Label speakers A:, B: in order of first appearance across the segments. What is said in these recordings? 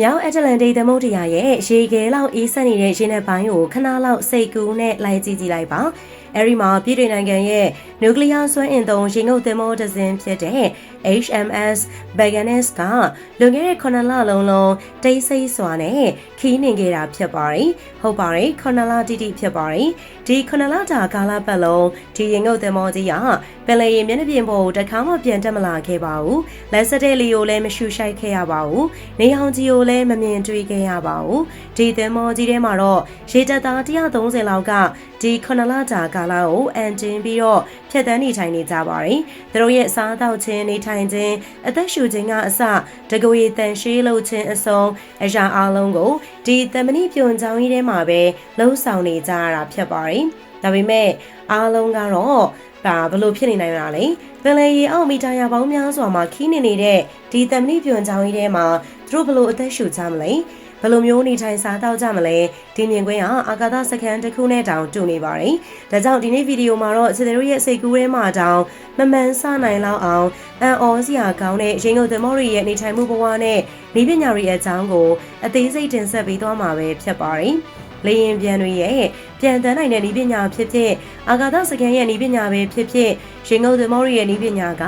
A: မြောက်အတ္တလန်တိတ်သမုဒ္ဒရာရဲ့ရေခဲလောက်အေးဆက်နေတဲ့ရေနက်ပိုင်းကိုခဏလောက်စိတ်ကူးနဲ့လိုက်ကြည့်ကြည့်လိုက်ပါ အဲဒီမှာပြည်တွင်နိုင်ငံရဲ့နျူကလ িয়ার စွမ်းအင်သုံးရေငုပ်သင်္ဘောတစ်စင်းဖြစ်တဲ့ HMS Beganes ကလွန်ခဲ့တဲ့9လလုံးလုံးတိတ်ဆိတ်စွာနဲ့ခီးနေခဲ့တာဖြစ်ပါတယ်။ဟုတ်ပါတယ်9လတိတိဖြစ်ပါတယ်။ဒီ9လတာကာလပတ်လုံးဒီရေငုပ်သင်္ဘောကြီးကပင်လယ်ရေမျက်နှာပြင်ပေါ်ကိုတစ်ခါမှပြန်တက်မလာခဲ့ပါဘူး။လက်စတဲ့လီကိုလည်းမရှူရှိုက်ခဲ့ရပါဘူး။နေအောင်ကြီးကိုလည်းမမြင်တွေ့ခဲ့ရပါဘူး။ဒီသင်္ဘောကြီးထဲမှာတော့ရေတပ်သား130လောက်ကဒီ9လတာကာလကိုအန်တင်ပြီးတော့ဖြတ်တန်းနေထိုင်နေကြပါတယ်။သူတို့ရဲ့စားသောက်ခြင်းနေထိုင်ခြင်းအသက်ရှူခြင်းကအစတကွေတန်ရှေးလုပ်ခြင်းအစုံအရာအလုံးကိုဒီတမဏိပြုံချောင်းကြီးထဲမှာပဲလှုပ်ဆောင်နေကြရတာဖြစ်ပါတယ်။ဒါပေမဲ့အားလုံးကတော့ဒါဘလို့ဖြစ်နေနိုင်တာလဲပင်လယ်ရေအောက်မီတာရပေါင်းများစွာမှာခီးနေနေတဲ့ဒီတမဏိပြုံချောင်းကြီးထဲမှာသူတို့ဘလို့အသက်ရှူကြမလဲ ဘယ်လိုမျိုးနေထိုင်စားတော့ကြမလဲဒီမြင်ကွင်းကအာကာသစကန်တစ်ခုနဲ့တောင်တူနေပါတယ်။ဒါကြောင့်ဒီနေ့ဗီဒီယိုမှာတော့စစ်သေးတို့ရဲ့စိတ်ကူးထဲမှာတောင်မမှန်ဆနိုင်လောက်အောင်အန်အောစရာကောင်းတဲ့ရင်ကုန်သမောတွေရဲ့နေထိုင်မှုဘဝနဲ့ဤပညာတွေရဲ့အကြောင်းကိုအသေးစိတ်တင်ဆက်ပေးသွားမှာပဲဖြစ်ပါတယ်။လေရင်ပြန်တွေရဲ့ ပြန်တန်းနိုင်တဲ့ဤပညာဖြစ်ဖြစ်အာကာသစကန်ရဲ့ဤပညာပဲဖြစ်ဖြစ်ရင်ကုန်သမောတွေရဲ့ဤပညာက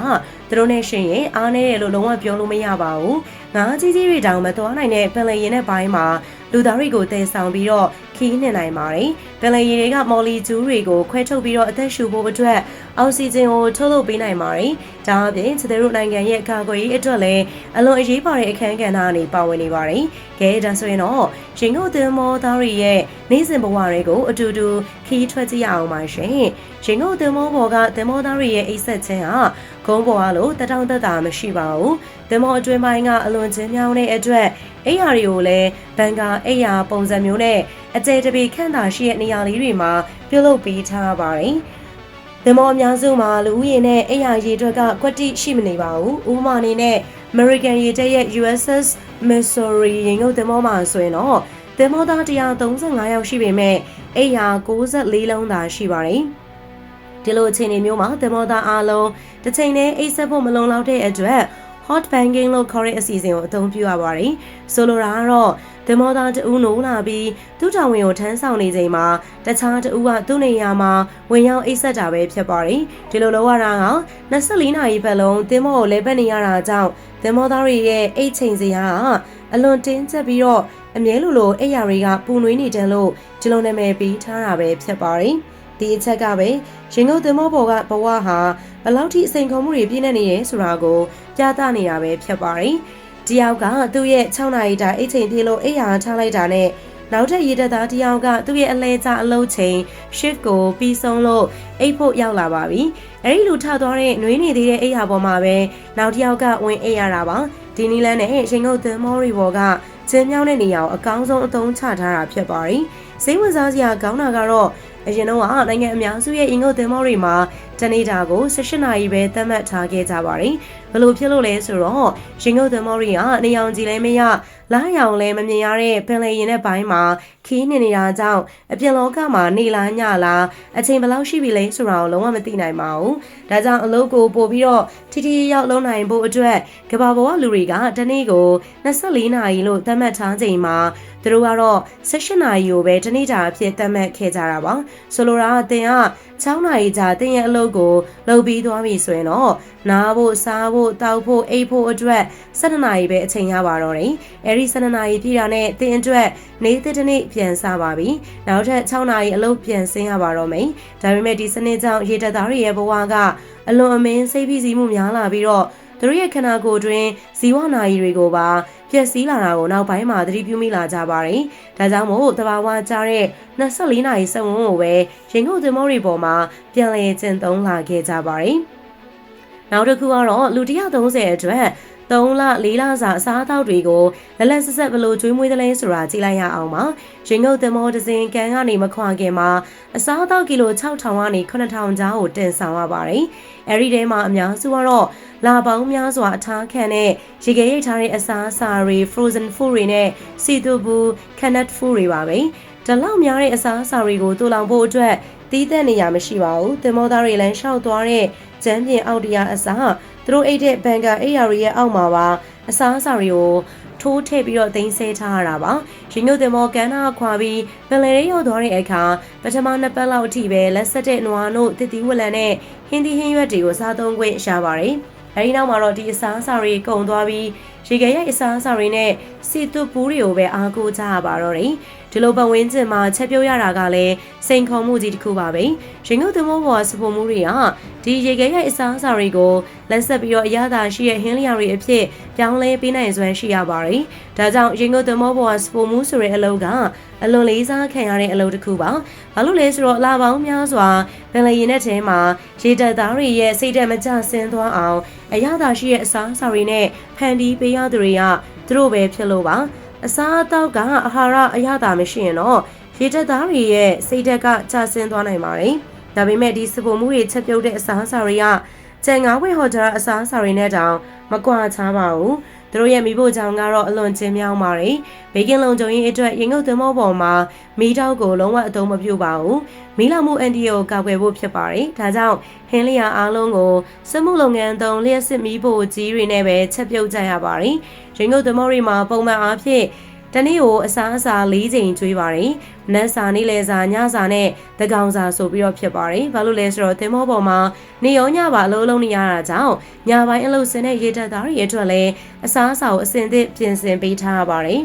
A: သူတို့နဲ့ရှင်ရင်အားနည်းတယ်လို့လုံးဝပြောလို့မရပါဘူး။ငါးကြီးကြီးတွေတောင်မသွားနိုင်တဲ့ပင်လယ်ရင်တဲ့ဘိုင်းမှာလူသားတွေကိုတည်ဆောင်ပြီးတော့ခီးနှင်နိုင်ပါတယ်။ပင်လယ်ရေတွေကမော်လီကျူးတွေကိုခွဲထုတ်ပြီးတော့အသက်ရှူဖို့အတွက်အောက်ဆီဂျင်ကိုထုတ်လုပ်ပေးနိုင်ပါတယ်။ဒါအပြင်ခြေတို့နိုင်ငံရဲ့ကာကွယ်ရေးအတွက်လည်းအလွန်အရေးပါတဲ့အခန်းကဏ္ဍအနေပါဝင်နေပါတယ်။ကဲဒါဆိုရင်တော့ရင်ကုန်သင်္ဘောသားတွေရဲ့နေ့စဉ်ဘဝတွေကိုအတူတူခီးထွက်ကြည့်ရအောင်ပါရှင်။ရင်ကုန်သင်္ဘောပေါ်ကသင်္ဘောသားတွေရဲ့အိတ်ဆက်ခြင်းဟာဂုံးပေါ်အားလို့တတောင်သက်တာမရှိပါဘူး။သင်္ဘောအတွင်းပိုင်းကအလွန်ချင်းမြောင်းတဲ့အတွက်အိယာတွေကိုလည်းဘန်ကာအိယာပုံစံမျိုးနဲ့အကျယ်တပေခန့်တာရှိတဲ့နေရာလေးတွေမှာပြုလုပ်ပေးထားပါတယ်။သင်္ဘောအများစုမှာလူဦးရေနဲ့အိယာရေအတွက်ကကွက်တိရှိမနေပါဘူး။ဥပမာအနေနဲ့ American ရေတပ်ရဲ့ USS Missouri ရင်ငုပ်သင်္ဘောမှာဆိုရင်တော့ သင်္ဘောသား135ယောက်ရှိပေမဲ့အိယာ64လုံးသာရှိပါတယ်။ဒီလိုအခြေအနေမျိုးမှာသင်္ဘောသားအားလုံးတစ်ချိန်နဲ့အိတ်ဆက်ဖို့မလုံလောက်တဲ့အတွက် hot banking လို့ခေါ်တဲ့အစီအစဉ်ကိုအသုံးပြုရပါတယ်။ဆိုလိုတာကတော့သင်္ဘောသားတဦးနိုးလာပြီးသူ့တောင်ဝင်ကိုထမ်းဆောင်နေချိန်မှာတခြားတဦးကသူ့နေရာမှာဝင်ရောက်အိတ်ဆက်တာပဲဖြစ်ပါတယ်။ဒီလိုလုပ်ရတာက24နာရီပတ်လုံးသင်္ဘောကိုလဲပတ်နေရတာကြောင့်သင်္ဘောသားတွေရဲ့အိတ်ချိန်စရာကအလွန်တင်းကျပ်ပြီးတော့ အမြဲလိုလိုအိတ်ရာတွေကပူနွေးနေတယ်လို့ဒီလိုနာမည်ပေးထားတာပဲဖြစ်ပါတယ်။ဒီအချက်ကပဲရင်ကုန်သင်္ဘောပေါ်ကဘဝဟာဘလောက်ထိအစိန်ခေါ်မှုတွေပြည့်နေနေရဲဆိုတာကိုပြသနေတာပဲဖြစ်ပါတယ်။တယောက်ကသူ့ရဲ့6နာရီတာအိတ်ချိန်ပြေလို့အိတ်ရာထားလိုက်တာနဲ့နောက်ထပ်ရေတပ်သားတယောက်ကသူ့ရဲ့အလဲကျအလုပ်ချိန် shift ကိုပြီးဆုံးလို့အိတ်ဖို့ရောက်လာပါပြီ။အဲဒီလူထသွားတဲ့နှွေးနေသေးတဲ့အိတ်ရာပေါ်မှာပဲနောက်တစ်ယောက်ကဝင်အိတ်ရတာပါ။ဒီနီလန်းနဲ့ရင်ကုန်သင်္ဘောတွေပေါ်က ကျင်းမြောင်းတဲ့နေရာကိုအကောင်းဆုံးအသုံးချထားတာဖြစ်ပါတယ်။စိတ်ဝင်စားစရာကောင်းတာကတော့အရင်တော့နိုင်ငံအများစုရဲ့အင်္ဂုတ်သင်္ဘောတွေမှာတနေတာကို18နာရီပဲသတ်မှတ်ထားခဲ့ကြပါတယ်။ဘလို့ဖြစ်လို့လဲဆိုတော့ရင်ငုတ်သင်္ဘောတွေကနေအောင်ကြည့်လဲမရ လာရောင်လဲမမြင်ရတဲ့ပင်လယ်ရင်တဲ့ဘိုင်းမှာခီးနေနေတာကြောင့်အပြင်လောကမှာနေလားညလားအချိန်ဘယ်လောက်ရှိပြီလဲဆိုတာကိုလုံးဝမသိနိုင်ပါဘူး။ဒါကြောင့်အလုပ်ကိုပို့ပြီးတော့ထိထိရောက်လုံးနိုင်ဖို့အတွက်ကဘာပေါ်ကလူတွေကတနေ့ကို24နာရီလို့သတ်မှတ်ထားချိန်မှာ သူတို့ကတော့16နာရီကိုပဲတနေ့တာအဖြစ်သတ်မှတ်ခဲ့ကြတာပါဆိုလိုတာကသင်က6နာရီကြာသင်ရဲ့အလုပ်ကိုလုပ်ပြီးသွားပြီဆိုရင်တော့နားဖို့စားဖို့တောက်ဖို့အိပ်ဖို့အတွက်7နာရီပဲအချိန်ရပါတော့တယ်အဲဒီ7နာရီပြည့်တာနဲ့သင်အတွက်နေတဲ့တနေ့ပြန်စားပါပြီနောက်ထပ်6နာရီအလုပ်ပြန်ဆင်းရပါတော့မယ်ဒါပေမဲ့ဒီစနစ်ကြောင့်ရေတပ်သားတွေရဲ့ဘဝကအလွန်အမင်းစိတ်ဖိစီးမှုများလာပြီးတော့သူတို့ရဲ့ခန္ဓာကိုယ်တွင်ဇီဝနာရီတွေကိုပါပျ က်စီးလာတာကိုနောက်ပိုင်းမှာသတိပြုမိလာကြပါတယ်။ဒါကြောင့်မို့တဘာဝကြားတဲ့24နာရီစက်ဝန်းကိုပဲရင်ကုန်သင်္ဘောတွေပေါ်မှာပြန်လည်ကျင့်သုံးလာခဲ့ကြပါတယ်။နောက်တစ်ခုကတော့လူ130အတွက် 3လ4လစာအစားအသောက်တွေကိုလက်လက်ဆက်ဆက်ဘလို့ကျွေးမွေးသလဲဆိုတာကြည့်လိုက်ရအောင်ပါ။ရင်ငုတ်သမောတစ်စင်ကန်ကနေမခွာခင်မှာအစားအသောက်ကီလို6000ကနေ9000ကြားကိုတင်ဆောင်ရပါတယ်။အဲဒီထဲမှာအများစုကတော့လာပေါင်းများစွာအထားခံတဲ့ရေခဲရိတ်ထားတဲ့အစားအစာတွေ frozen food တွေနဲ့စီတူဘူး canned food တွေပါပဲ။ဒီလောက်များတဲ့အစားအစာတွေကိုတူလောင်ဖို့အတွက်တီးတဲ့နေရာမရှိပါဘူး။သင်္ဘောသားတွေလည်းရှောက်သွားတဲ့ကျန်းပြင်အောက်တရားအစား သူတို့အိတ်တဲ့ဘန်ကာအိယာရီရဲ့အောက်မှာပါအစားအစာတွေကိုထွထိုးထည့်ပြီးတော့တင်ဆဲထားရတာပါရင်ငုတ်တင်မောကန်နာခွာပြီးပင်လယ်ရေးရောက်သွားတဲ့အခါပထမနှစ်ပတ်လောက်အထိပဲလက်ဆက်တဲ့နွားတို့တစ်တီဝက်လန်နဲ့ဟင်းသီးဟင်းရွက်တွေကိုစားသုံးခွင့်ရှာပါတယ်အဲဒီနောက်မှာတော့ဒီအစားအစာတွေကုန်သွားပြီး ရေခဲရိုက်အစားအစာတွေနဲ့စီတုပူးတွေကိုပဲအားကိုးကြရပါတော့တယ်ဒီလိုပတ်ဝန်းကျင်မှာချက်ပြုတ်ရတာကလည်းစိန်ခေါ်မှုကြီးတစ်ခုပါပဲရင်ငုတ်သမောပေါ်စပုံမှုတွေကဒီရေခဲရိုက်အစားအစာတွေကိုလက်ဆက်ပြီးတော့အရသာရှိတဲ့ဟင်းလျာတွေအဖြစ်ပြောင်းလဲပေးနိုင်စွမ်းရှိရပါတယ်ဒါကြောင့်ရင်ငုတ်သမောပေါ်စပုံမှုဆိုတဲ့အလုပ်ကအလွန်လေးစားခံရတဲ့အလုပ်တစ်ခုပါဘာလို့လဲဆိုတော့လာပေါင်းများစွာပင်လယ်ရင်ထဲမှာရေတက်သားတွေရဲ့စိတ်ဓာတ်မကျဆင်းသွားအောင်အရသာရှိတဲ့အစားအစာတွေနဲ့ဖန်တီးပေးရသူတွေကသူတို့ပဲဖြစ်လို့ပါအစားအသောက်ကအာဟာရအရသာမရှိရင်တော့ရေတက်သားတွေရဲ့စိတ်ဓာတ်ကကျဆင်းသွားနိုင်ပါတယ်ဒါပေမဲ့ဒီစပုံမှုတွေချက်ပြုတ်တဲ့အစားအစာတွေကကြံငါးဝဲဟော်ဂျာအစားအစာတွေနဲ့တောင်မကွာခြားပါဘူး သူတို့ရဲ့မိဖို့ကြောင့်ကတော့အလွန်ကျင်းမြောင်းပါတယ်။ဘေကင်းလုံခြုံရေးအတွက်ရင်ငုတ်သမောပေါ်မှာမီးတောက်ကိုလုံးဝအသုံးမပြုပါဘူး။မီးလောင်မှုအန်တီကိုကောက်ွယ်ဖို့ဖြစ်ပါတယ်။ဒါကြောင့်ဟင်းလျာအားလုံးကိုစက်မှုလုပ်ငန်းသုံးလျှက်စစ်မီးဖို့ကြီးတွေနဲ့ပဲချက်ပြုတ်ကြရပါတယ်။ရင်ငုတ်သမောတွေမှာပုံမှန်အားဖြင့် တနေ့ကိုအစားအစာ၄ချိန်ကျွေးပါတယ်။နက်စာနေ့လယ်စာညစာနဲ့တကောင်စာဆိုပြီးတော့ဖြစ်ပါတယ်။ဘာလို့လဲဆိုတော့သင်္ဘောပေါ်မှာနေရောညပါအလုံးလုံးနေရတာကြောင့်ညပိုင်းအလုပ်စင်တဲ့ရေတပ်သားတွေအတွက်လည်းအစားအစာကိုအစင်သစ်ပြင်ဆင်ပေးထားရပါတယ်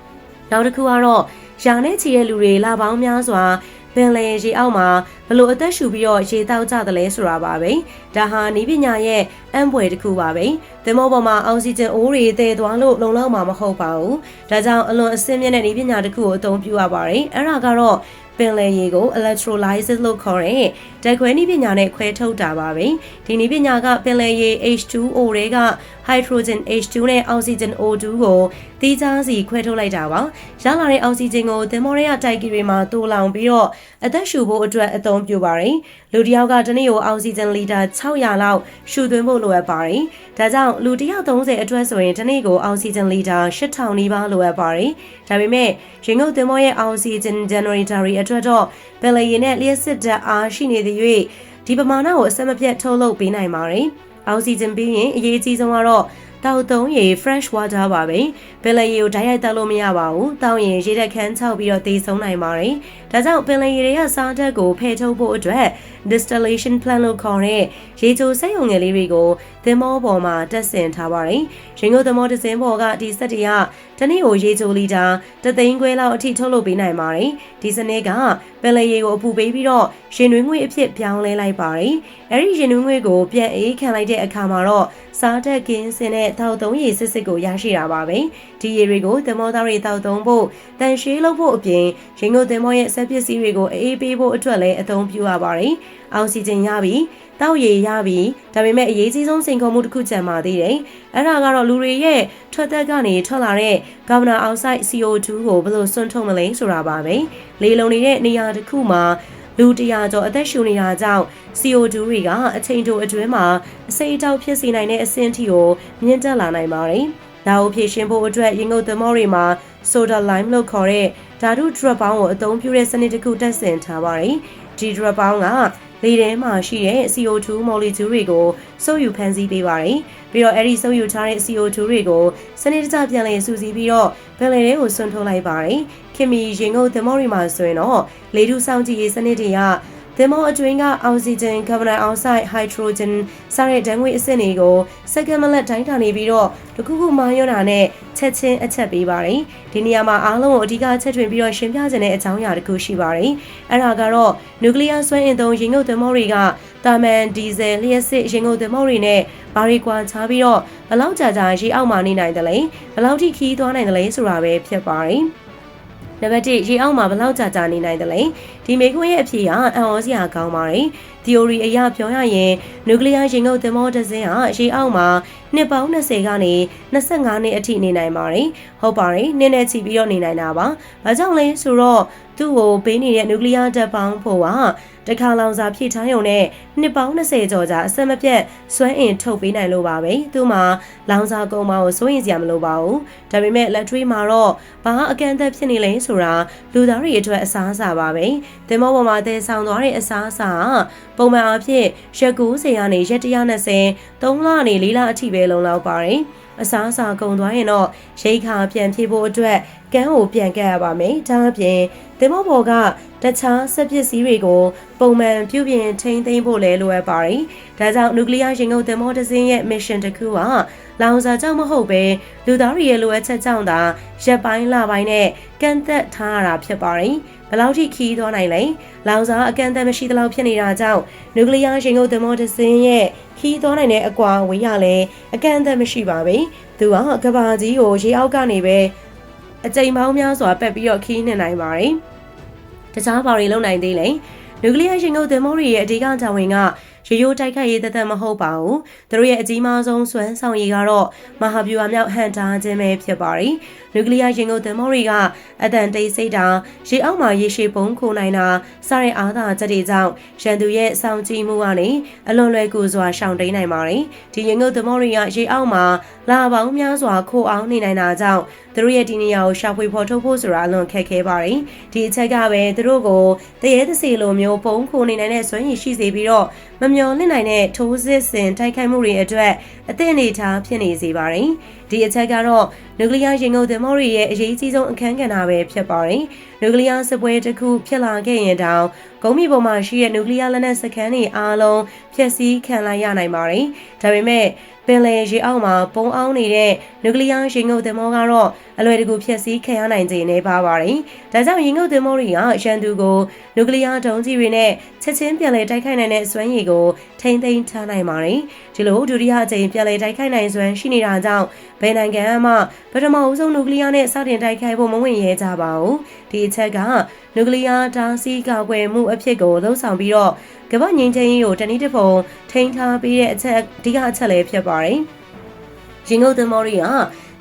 A: ။နောက်တစ်ခုကတော့ရာနဲ့ချီတဲ့လူတွေလာပေါင်းများစွာ ပင်လယ်ရေအောက်မှာဘလို့အသက်ရှူပြီးတော့ရေတောက်ကြတယ်လဲဆိုတာပါပဲဒါဟာနီးပညာရဲ့အံပွယ်တစ်ခုပါပဲသင်္ဘောပေါ်မှာအောက်ဆီဂျင်အိုးတွေတည်သွားလို့လုံလောက်မှာမဟုတ်ပါဘူးဒါကြောင့်အလွန်အဆင့်မြင့်တဲ့နီးပညာတစ်ခုကိုအသုံးပြုရပါတယ်အဲ့ဒါကတော့ပင်လယ်ရေကို electrolysis လို့ခေါ်တဲ့ဓာတ်ခွဲနည်းပညာနဲ့ခွဲထုတ်တာပါပဲဒီနည်းပညာကပင်လယ်ရေ H2O တွေက hydrogen H2 နဲ့ oxygen O2 ကိုတီးခြားစီခွဲထုတ်လိုက်တာပါရလာတဲ့အောက်ဆီဂျင်ကိုသင်္ဘောရဲကတိုက်ကီတွေမှာတိုးလောင်ပြီးတော့အသက်ရှူဖို့အတွက်အသုံးပြုပါတယ်လူတစ်ယောက်ကတနေ့ကိုအောက်ဆီဂျင်လီတာ600လောက်ရှူသွင်းဖို့လိုအပ်ပါတယ်ဒါကြောင့်လူ130အတွက်ဆိုရင်တနေ့ကိုအောက်ဆီဂျင်လီတာ8000နီးပါးလိုအပ်ပါတယ်ဒါပေမဲ့ရင်ငုတ်သင်္ဘောရဲ့အောက်ဆီဂျင် generator တွေအတွက်တော့ပင်လယ်ရေနဲ့လျှက်စစ်ဓာတ်အားရှိနေသည်၍ဒီပမာဏကိုအစမပြတ်ထုတ်လုပ်ပေးနိုင်ပါတယ် အောက်ဆီဂျင်ပြီးရင်အရေးကြီးဆုံးကတော့တောက်သုံးရေ fresh water ပါပဲ ပင်လယ်ရေကိုဓာတ်ရိုက်တောက်လို့မရပါဘူးတောက်ရင်ရေဓာတ်ခန်းချောက်ပြီးတော့သေဆုံးနိုင်ပါတယ်ဒါကြောင့်ပင်လယ်ရေတွေကစားဓာတ်ကိုဖယ်ထုတ်ဖို့အတွက် distillation plant လို့ခေါ်တဲ့ရေချိုစက်ရုံငယ်လေးတွေကိုသင်္ဘောပေါ်မှာတက်ဆင်ထားပါတယ်ရင်ကုန်သင်္ဘောတစ်စင်းပေါ်ကဒီစက်တွေကတနေ့ကိုရေချိုလီတာတသိန်းခွဲလောက်အထိထုတ်လုပ်ပေးနိုင်ပါတယ်ဒီစနစ်ကပင်လယ်ရေကိုအပူပေးပြီးတော့ရင်တွင်းငွေအဖြစ်ပြောင်းလဲလိုက်ပါတယ်အဲဒီရင်တွင်းငွေကိုပြန်အေးခံလိုက်တဲ့အခါမှာတော့စားတက်ကင်းစင်တဲ့တောက်သုံးရေစစ်စစ်ကိုရရှိတာပါပဲဒီရေတွေကိုသင်္ဘောသားတွေတောက်သုံးဖို့တန်ရှင်းလုပ်ဖို့အပြင်ရင်ကုန်သင်္ဘောရဲ့ဆက်ပစ္စည်းတွေကိုအေးပေးဖို့အတွက်လည်းအသုံးပြုရပါတယ်အောက်ဆီဂျင်ရပြီးတောက်ရည်ရပြီးဒါပေမဲ့အရေးကြီးဆုံးစိန်ခေါ်မှုတစ်ခုကျန်ပါသေးတယ်။အဲ့ဒါကတော့လူတွေရဲ့ထွက်သက်ကနေထွက်လာတဲ့ကာဗွန်အောက်ဆိုက် CO2 ကိုဘယ်လိုစွန့်ထုတ်မလဲဆိုတာပါပဲ။လေလုံနေတဲ့နေရာတစ်ခုမှာလူတရာကျော်အသက်ရှူနေတာကြောင့် CO2 တွေကအချိန်တိုအတွင်းမှာအစိအတောက်ဖြစ်စေနိုင်တဲ့အဆင့်ထိကိုမြင့်တက်လာနိုင်ပါတယ်။ ဒါကိုဖြည့်ရှင်းဖို့အတွက်ရင်ငုတ်သမောတွေမှာ soda lime လို့ခေါ်တဲ့ဓာတု drop ပေါင်းကိုအသုံးပြုတဲ့စနစ်တစ်ခုတက်ဆင်ထားပါတယ်။ဒီ drop ပေါင်းကလေထဲမှာရှိတဲ့ CO2 molecule တွေကိုစုပ်ယူဖန်ဆီးပေးပါတယ်။ပြီးတော့အဲ့ဒီစုပ်ယူထားတဲ့ CO2 တွေကိုစနစ်တကျပြန်လည်စုစည်းပြီးတော့ပင်လယ်ထဲကိုဆွန့်ထုတ်လိုက်ပါတယ်။ခင်မီရင်ငုတ်သမောတွေမှာဆိုရင်တော့လေထုစောင့်ကြည့်ရေးစနစ်တွေက သင်္ဘောအတွင်းကအောက်ဆီဂျင်ကာဗွန်ဒိုင်အောက်ဆိုက်ဟိုက်ဒရိုဂျင်စတဲ့ဓာတ်ငွေ့အဆင့်တွေကိုစက္ကန့်မလက်တိုင်းတာနေပြီးတော့တခုခုမာရွံ့တာနဲ့ချက်ချင်းအချက်ပေးပါတယ်ဒီနေရာမှာအားလုံးကိုအဓိကချက်ထွင်ပြီးတော့ရှင်းပြခြင်းတဲ့အကြောင်းအရာတစ်ခုရှိပါတယ်အဲ့ဒါကတော့နျူကလ িয়ার စွမ်းအင်သုံးရင်ငုတ်သင်္ဘောတွေကတာမန်ဒီဇယ်လျှက်စစ်ရင်ငုတ်သင်္ဘောတွေနဲ့ဘာတွေကွာခြားပြီးတော့ဘယ်လောက်ကြာကြာရေအောက်မှာနေနိုင်တယ်လဲဘယ်လောက်ထိခီးသွားနိုင်တယ်လဲဆိုတာပဲဖြစ်ပါတယ် နံပါတ်1ရေအောက်မှာဘယ်လောက်ကြာကြာနေနိုင်တယ်လဲဒီမေခွန်းရဲ့အဖြေကအံ့ဩစရာကောင်းပါတယ် theory အရပြောရရင်နျူကလ িয়ার ရင်ငုတ်သင်္ဘောတစ်စင်းဟာရေအောက်မှာနှစ်ပေါင်း20ကနေ25နှစ်အထိနေနိုင်ပါတယ်ဟုတ်ပါတယ်နည်းနည်းချီပြီးတော့နေနိုင်တာပါဘာကြောင့်လဲဆိုတော့သူ့ကိုပေးနေတဲ့နျူကလ িয়ার ဓာတ်ပေါင်းဖို့ကတခါလောင်စာဖြည့်ထားရုံနဲ့နှစ်ပေါင်း20ကျော်ကြာအဆက်မပြတ်စွမ်းအင်ထုတ်ပေးနိုင်လို့ပါပဲသူ့မှာလောင်စာကုန်မှာကိုစိုးရင်စရာမလိုပါဘူးဒါပေမဲ့လက်ထွေးမှာတော့ဘာအကန့်အသတ်ဖြစ်နေလဲဆိုတာလူသားတွေအတွက်အစားအစာပါပဲသင်္ဘောပေါ်မှာတည်ဆောင်သွားတဲ့အစားအစာက ကပုံမှန်အားဖြင့်ရက်90ကနေရက်120 3လနေ4လအထိပဲလုံလောက်ပါတယ်အစားအစာကုန်သွားရင်တော့ရိတ်ခါပြန်ဖြည့်ဖို့အတွက်ကန်းကိုပြန်ကပ်ရပါမယ်ဒါအပြင်သင်္ဘောပေါ်ကတခြားစက်ပစ္စည်းတွေကိုပုံမှန်ပြုပြင်ထိန်းသိမ်းဖို့လည်းလိုအပ်ပါတယ်ဒါကြောင့်နျူကလ িয়ার ရင်ငုပ်သင်္ဘောတစ်စင်းရဲ့ mission တစ်ခုကလောင်စာကြောင့်မဟုတ်ပဲလူသားတွေရဲ့လိုအပ်ချက်ကြောင့်သာရက်ပိုင်းလပိုင်းနဲ့ကန့်သက်ထားရတာဖြစ်ပါတယ် ဘယ်လောက်ထိခီးသွားနိုင်လဲလောင်စာအကန့်အသတ်မရှိသလောက်ဖြစ်နေတာကြောင့်နျူကလ িয়ার ရင်ငုပ်သင်္ဘောတစ်စင်းရဲ့ခီးသွားနိုင်တဲ့အကွာဝေးရလဲအကန့်အသတ်မရှိပါဘူးသူကကဘာကြီးကိုရေအောက်ကနေပဲအကြိမ်ပေါင်းများစွာပက်ပြီးတော့ခီးနေနိုင်ပါတယ်တခြားဘာတွေလုပ်နိုင်သေးလဲနျူကလ িয়ার ရင်ငုပ်သင်္ဘောတွေရဲ့အဓိကတာဝန်က ရိုးရိုးတိုက်ခိုက်ရေးတသက်မဟုတ်ပါဘူး။သူတို့ရဲ့အကြီးမားဆုံးစွမ်းဆောင်ရည်ကတော့မဟာဗျူဟာမြောက်ဟန်တာခြင်းပဲဖြစ်ပါတယ်။နျူကလ িয়ার ရင်ကုန်သင်္ဘောတွေကအတန်တိတ်စိတ်တာရေအောက်မှာရေရှည်ပုံခိုနိုင်တာစတဲ့အားသာချက်တွေကြောင့်ရန်သူရဲ့စောင့်ကြည့်မှုကနေအလွန်လွယ်ကူစွာရှောင်တိန်နိုင်ပါတယ်။ဒီရင်ကုန်သင်္ဘောတွေကရေအောက်မှာလာပေါင်းများစွာခိုအောင်နေနိုင်တာကြောင့်သူတို့ရဲ့ဒီနေရာကိုရှာဖွေဖော်ထုတ်ဖို့ဆိုတာအလွန်ခက်ခဲပါတယ်။ဒီအချက်ကပဲသူတို့ကိုတရေသစီလိုမျိုးပုံခိုနေနိုင်တဲ့စွမ်းရည်ရှိစေပြီးတော့မမျော်လင့်နိုင်တဲ့ထိုးစစ်ဆင်တိုက်ခိုက်မှုတွေအတွက်အသင့်အနေထားဖြစ်နေစေပါတယ်။ ဒီအချက်ကတော့နျူကလ িয়ার ရင်ကုန်သင်္ဘောတွေရဲ့အရေးကြီးဆုံးအခန်းကဏ္ဍပဲဖြစ်ပါတယ်။နျူကလ িয়ার စစ်ပွဲတစ်ခုဖြစ်လာခဲ့ရင်တောင်ဂုံးမီပေါ်မှာရှိတဲ့နျူကလ িয়ার လက်နက်စခန်းတွေအားလုံးဖျက်ဆီးခံလိုက်ရနိုင်ပါတယ်။ဒါပေမဲ့ပင်လယ်ရေအောက်မှာပုံအောင်နေတဲ့နျူကလ িয়ার ရင်ငုပ်သင်္ဘောကတော့အလွယ်တကူဖျက်ဆီးခံရနိုင်ခြေနေပါပါတယ်။ဒါကြောင့်ရင်ငုပ်သင်္ဘောတွေကရန်သူကိုနျူကလ িয়ার ဒုံးကြီးတွေနဲ့ချက်ချင်းပြန်လည်တိုက်ခိုက်နိုင်တဲ့စွမ်းရည်ကိုထိမ့်သိမ်းထားနိုင်ပါတယ်။ဒီလိုဒုတိယအကြိမ်ပြန်လည်တိုက်ခိုက်နိုင်စွမ်းရှိနေတာကြောင့် ဘယ်နိုင်ငံမှပထမအဆုံးနျူကလ িয়ার နဲ့စတင်တိုက်ခိုက်ဖို့မဝင်ရဲကြပါဘူး။ဒီအချက်ကနျူကလ িয়ার တားဆီးကာကွယ်မှုအဖြစ်ကိုလှုံ့ဆော်ပြီးတော့ကမ္ဘာငြိမ်းချမ်းရေးကိုတနည်းတစ်ပုံထိန်းထားပေးတဲ့အချက်အဓိကအချက်လည်းဖြစ်ပါတယ်။ရင်ငုတ်သမော်ရီက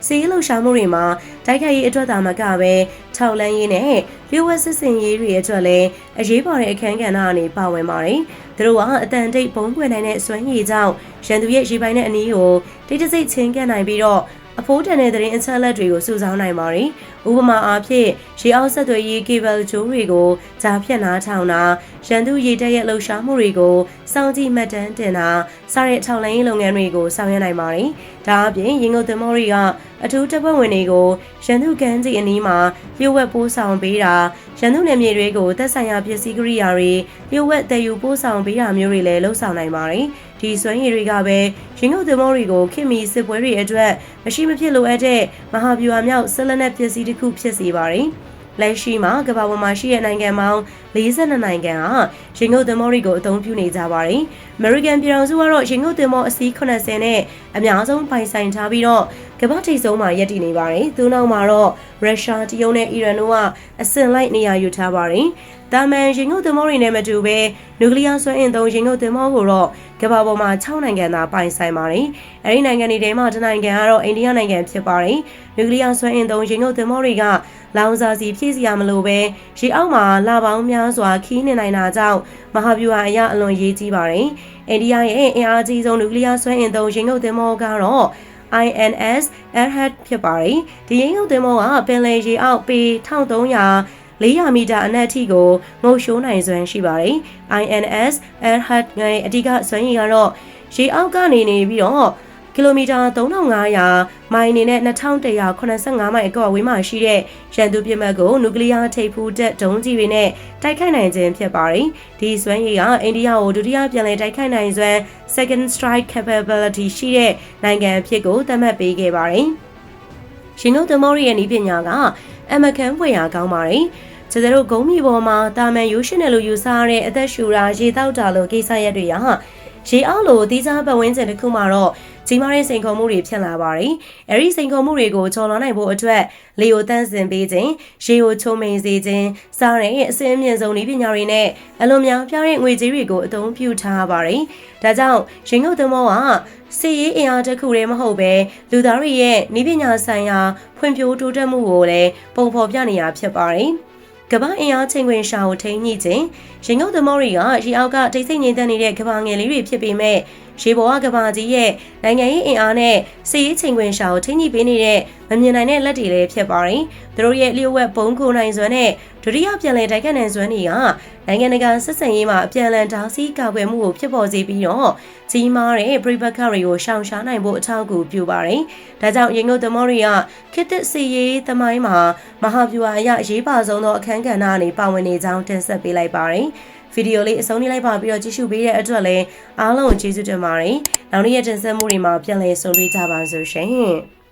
A: စီးလှုပ်ရှားမှုတွေမှာတိုက်ခိုက်ရေးအတွက်သာမကပဲထောက်လန်းရေးနဲ့လျှို့ဝှက်စစ်စင်ရေးတွေအတွက်လည်းအရေးပါတဲ့အခန်းကဏ္ဍအနေပါဝင်ပါတယ်။ သူတို့ကအတန်တိတ်ဘုံကွယ်နိုင်တဲ့စွမ်းရည်ကြောင့်ရန်သူရဲ့ရေပိုင်းတဲ့အနည်းကိုတိတ်တဆိတ်ချင်းကပ်နိုင်ပြီးတော့ အဖိုးတန်တဲ့သတင်းအချက်အလက်တွေကိုစုဆောင်းနိုင်ပါတယ်။ဥပမာအားဖြင့်ရေအောက်ဆက်သွယ်ရေး cable ဂျိုးတွေကိုဂျာဖြတ်နာထောင်တာရန်သူရေတက်ရဲ့လှုပ်ရှားမှုတွေကိုစောင့်ကြည့်မှတ်တမ်းတင်တာစတဲ့ထောက်လှမ်းရေးလုပ်ငန်းတွေကိုဆောင်ရွက်နိုင်ပါတယ်။ဒါအပြင်ရင်ငုတ်သမော်တွေကအထူးတပ်ဖွဲ့ဝင်တွေကိုရန်သူကမ်းခြေအနီးမှာလျှို့ဝှက်ပို့ဆောင်ပေးတာရန်သူနယ်မြေတွေကိုသက်ဆိုင်ရာပစ္စည်းကိရိယာတွေလျှို့ဝှက်တည်ယူပို့ဆောင်ပေးတာမျိုးတွေလည်းလှုပ်ဆောင်နိုင်ပါတယ်။ ဒီစွမ်းရည်တွေကပဲရင်ငုတ်သမော်တွေကိုခင်မီစစ်ပွဲတွေအတွက်မရှိမဖြစ်လိုအပ်တဲ့မဟာဗျူဟာမြောက်ဆက်လက်နက်ပစ္စည်းတစ်ခုဖြစ်စေပါတယ်။လက်ရှိမှာကမ္ဘာပေါ်မှာရှိတဲ့နိုင်ငံပေါင်း 42နိုင်ငံဟာရင်ငုတ်သမော်တွေကိုအသုံးပြုနေကြပါတယ်။ American ပြည်ထောင်စုကတော့ရင်ငုတ်သမော်အစီး80နဲ့အများဆုံးပိုင်ဆိုင်ထားပြီးတော့ကမ္ဘာထိပ်ဆုံးမှာရပ်တည်နေပါတယ်။သူနောက်မှာတော့ရုရှားတရုတ်နဲ့အီရန်တို့ကအစင်လိုက်နေရာယူထားပါတယ်။တာမန်ရင်ငုတ်သမော်တွေနဲ့မတူဘဲနျူကလ িয়ার စွမ်းအင်သုံးရင်ငုတ်သမော်ကိုတော့ကမ္ဘာပေါ်မှာ6နိုင်ငံသာပိုင်ဆိုင်ပါတယ်။အဲဒီနိုင်ငံတွေထဲမှာတစ်နိုင်ငံကတော့အိန္ဒိယနိုင်ငံဖြစ်ပါတယ်။နျူကလ িয়ার စွမ်းအင်သုံးရင်ငုတ်သမော်တွေကလောင်စာစီဖြည့်စရာမလိုပဲရေအောက်မှာလာပေါင်းများ းစွာခီးနေနိုင်တာကြောင့်မဟာဗျူဟာအရအလွန်ရေးကြီးပါတယ်။အိန္ဒိယရဲ့အင်အားကြီးဆုံးနျူကလ িয়ার စွမ်းအင်သုံးရင်ငုတ်သမောကတော့ INS Arhat ဖြစ်ပါတယ်။ဒီရင်ငုတ်သင်္ဘောကပင်လယ်ရေအောက်ပေ1300 400မီတာအနက်အထိကိုငုံရှိုးနိုင်စွမ်းရှိပါတယ်။ INS Arhat ရဲ့အဓိကစွမ်းရည်ကတော့ရေအောက်ကနေနေပြီးတော့ ကီလိုမီတာ3500မိုင်နေနဲ့2185မိုင်အကွာဝေးမှာရှိတဲ့ရန်သူပြစ်မှတ်ကိုနျူကလ িয়ার ထိပ်ဖူးတက်ဒုံးကြီးတွေနဲ့တိုက်ခိုက်နိုင်ခြင်းဖြစ်ပါတယ်။ဒီစွမ်းရည်ကအိန္ဒိယကိုဒုတိယပြန်လည်တိုက်ခိုက်နိုင်စွမ်း second strike capability ရှိတဲ့နိုင်ငံအဖြစ်ကိုသတ်မှတ်ပေးခဲ့ပါတယ်။ရှင်တို့သမောရီရဲ့ဤပညာကအမကန်ဖွယ်ရာကောင်းပါတယ်။ကျတို့ဂုံးမီပေါ်မှာတာမန်ရိုးရှင်းတယ်လို့ယူဆရတဲ့အသက်ရှူတာရေတောက်တာလိုကိစ္စရက်တွေဟာ ရေအောက်လိုတီးခြားပတ်ဝန်းကျင်တစ်ခုမှာတော့ကြီးမားတဲ့စိန်ခေါ်မှုတွေဖြစ်လာပါတယ်။အဲဒီစိန်ခေါ်မှုတွေကိုကျော်လွှားနိုင်ဖို့အတွက်လေယိုတန့်စင်ပေးခြင်း၊ရေကိုချုံမိန်စေခြင်းစားတဲ့အစင်းအမြင့်ဆုံးနည်းပညာတွေနဲ့အလွန်များပြားတဲ့ငွေကြေးတွေကိုအသုံးပြုထားပါတယ်။ဒါကြောင့်ရင်ငုတ်သမောကစီရေးအင်အားတစ်ခုတည်းမဟုတ်ပဲလူသားတွေရဲ့နည်းပညာဆိုင်ရာဖွံ့ဖြိုးတိုးတက်မှုကိုလည်းပုံဖော်ပြနေရဖြစ်ပါတယ်။ ကမ္ဘာအင်အားချိန်ခွင်ရှာကိုထိန်းညှိခြင်းရင်ငုတ်သမောတွေကရေအောက်ကတိတ်ဆိတ်ငြိမ်သက်နေတဲ့ကမ္ဘာငယ်လေးတွေဖြစ်ပေမဲ့ ရေပေါ်ကကဘာကြီးရဲ့နိုင်ငံရေးအင်အားနဲ့စစ်ရေးချိန်ခွင်ရှာကိုထိန်းညှိပေးနေတဲ့မမြင်နိုင်တဲ့လက်တွေလည်းဖြစ်ပါတယ်။သူတို့ရဲ့လျှို့ဝှက်ဘုံကိုနိုင်စွမ်းနဲ့ဒုတိယပြန်လည်တိုက်ခတ်နိုင်စွမ်းတွေကနိုင်ငံတကာဆက်ဆံရေးမှာအပြန်အလှန်ဓာတ်ဆီးကာကွယ်မှုကိုဖြစ်ပေါ်စေပြီးတော့ကြီးမားတဲ့ပြည်ပခါတွေကိုရှောင်ရှားနိုင်ဖို့အထောက်အကူပြုပါတယ်။ဒါကြောင့်ရေငုပ်သမောတွေကခေတ်သစ်စီရေးသမိုင်းမှာမဟာဗျူဟာအရအရေးပါဆုံးသောအခန်းကဏ္ဍအနေပါဝင်နေကြောင်းတင်ဆက်ပေးလိုက်ပါတယ်။ ဗီဒီယိုလေးအဆုံးထိလိုက်ပါပြီးတော့ကြည့်ရှုပေးတဲ့အတွက်လည်းအားလုံးကိုကျေးဇူးတင်ပါတယ်။နောက်နေ့ရက်တင်ဆက်မှုတွေမှာပြန်လည်ဆုံတွေ့ကြပါစို့ရှင်။